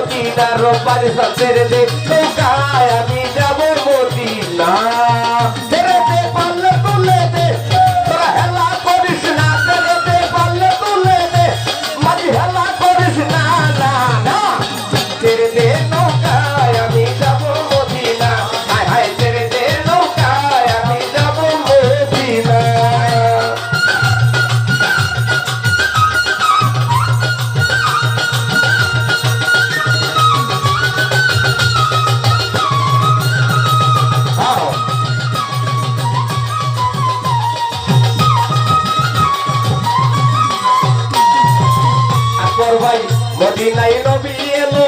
মদিনার পারে সাথে দে নৌকায় আমি যাব মদিনা মদিনায় নবী এলো,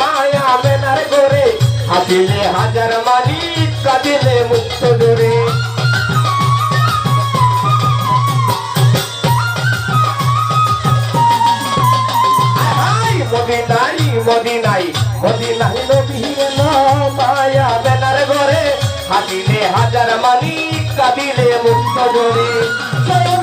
মায়া মেনার করে হাতিলে হাজার মালিক, কাঁদিলে মুক্ত ডোরে মদিনাই মদিনাই মদিনাই নবী এলো, মায়া মেনার করে হাতিলে হাজার মালিক, কাঁদিলে মুক্ত ডোরে চলুন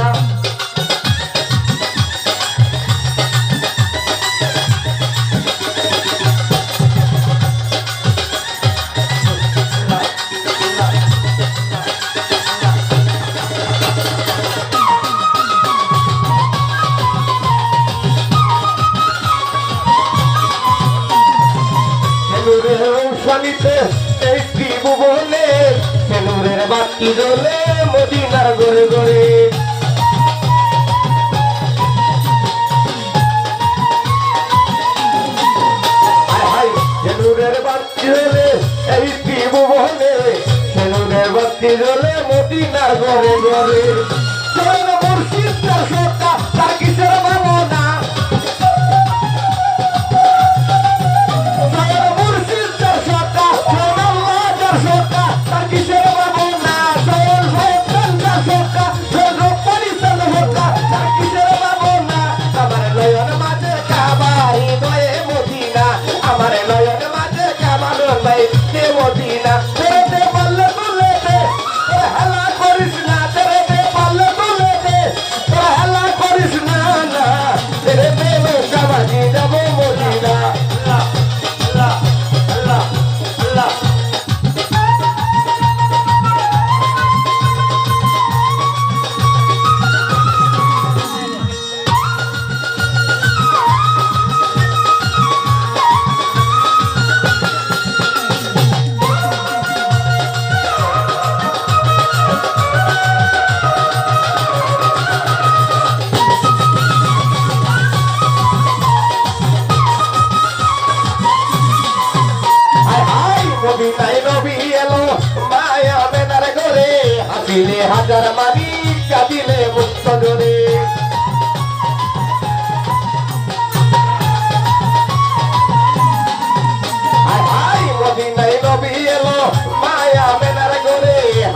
পালিতে এই ত্রিভুবনে। সেলুরের বাতি জলে মদিনার গড়ে গড়ে মোদিনা ত্রিভুবনে। সেনুরের বাতি জ্বলে মুর্শিদ মদিনায় নবী এলো, মায়া বেনার ঘরে। হাসিলে হাজার মানি কাঁদিলে মুক্ত জোরে।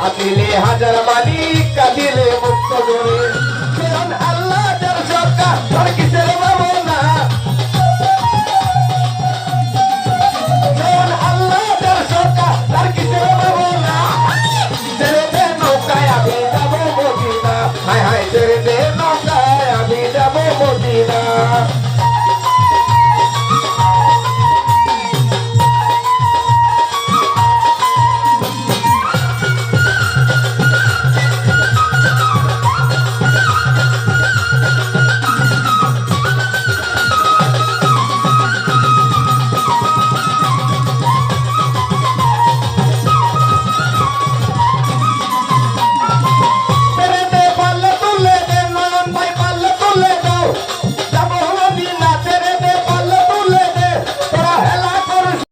হাসিলে হাজার মালিক, কাঁদিলে মুক্ত জোরে। আল্লাহ যার সরকার